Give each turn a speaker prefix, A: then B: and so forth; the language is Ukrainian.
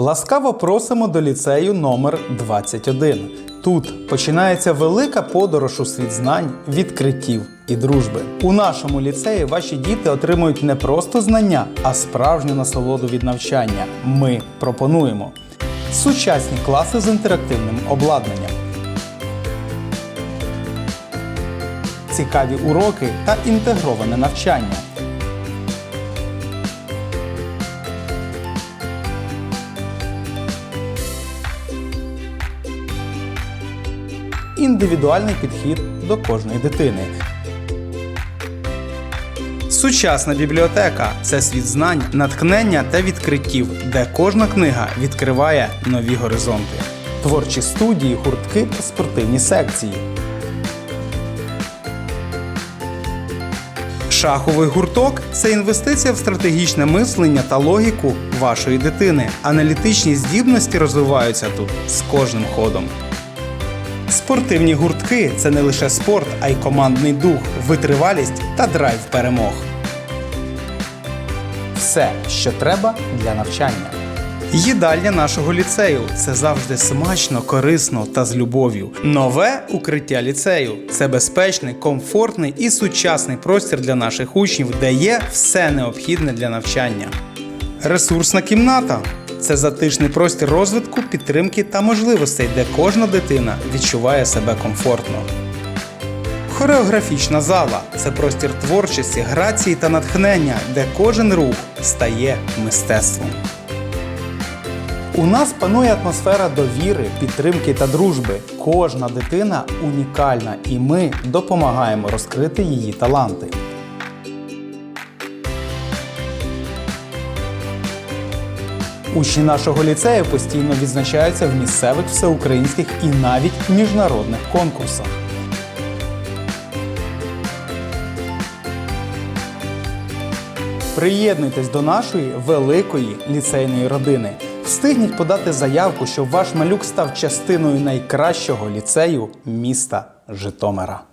A: Ласкаво просимо до ліцею номер 21. Тут починається велика подорож у світ знань, відкриттів і дружби. У нашому ліцеї ваші діти отримують не просто знання, а справжню насолоду від навчання. Ми пропонуємо сучасні класи з інтерактивним обладнанням, цікаві уроки та інтегроване навчання. Індивідуальний підхід до кожної дитини. Сучасна бібліотека це світ знань, натхнення та відкриттів, де кожна книга відкриває нові горизонти. Творчі студії, гуртки та спортивні секції. Шаховий гурток це інвестиція в стратегічне мислення та логіку вашої дитини. Аналітичні здібності розвиваються тут з кожним ходом. Спортивні гуртки це не лише спорт, а й командний дух, витривалість та драйв перемог. Все, що треба для навчання. Їдальня нашого ліцею це завжди смачно, корисно та з любов'ю. Нове укриття ліцею це безпечний, комфортний і сучасний простір для наших учнів, де є все необхідне для навчання. Ресурсна кімната це затишний простір розвитку, підтримки та можливостей, де кожна дитина відчуває себе комфортно. Хореографічна зала це простір творчості, грації та натхнення, де кожен рух стає мистецтвом. У нас панує атмосфера довіри, підтримки та дружби. Кожна дитина унікальна, і ми допомагаємо розкрити її таланти. Учні нашого ліцею постійно відзначаються в місцевих всеукраїнських і навіть міжнародних конкурсах. Приєднуйтесь до нашої великої ліцейної родини. Встигніть подати заявку, щоб ваш малюк став частиною найкращого ліцею міста Житомира.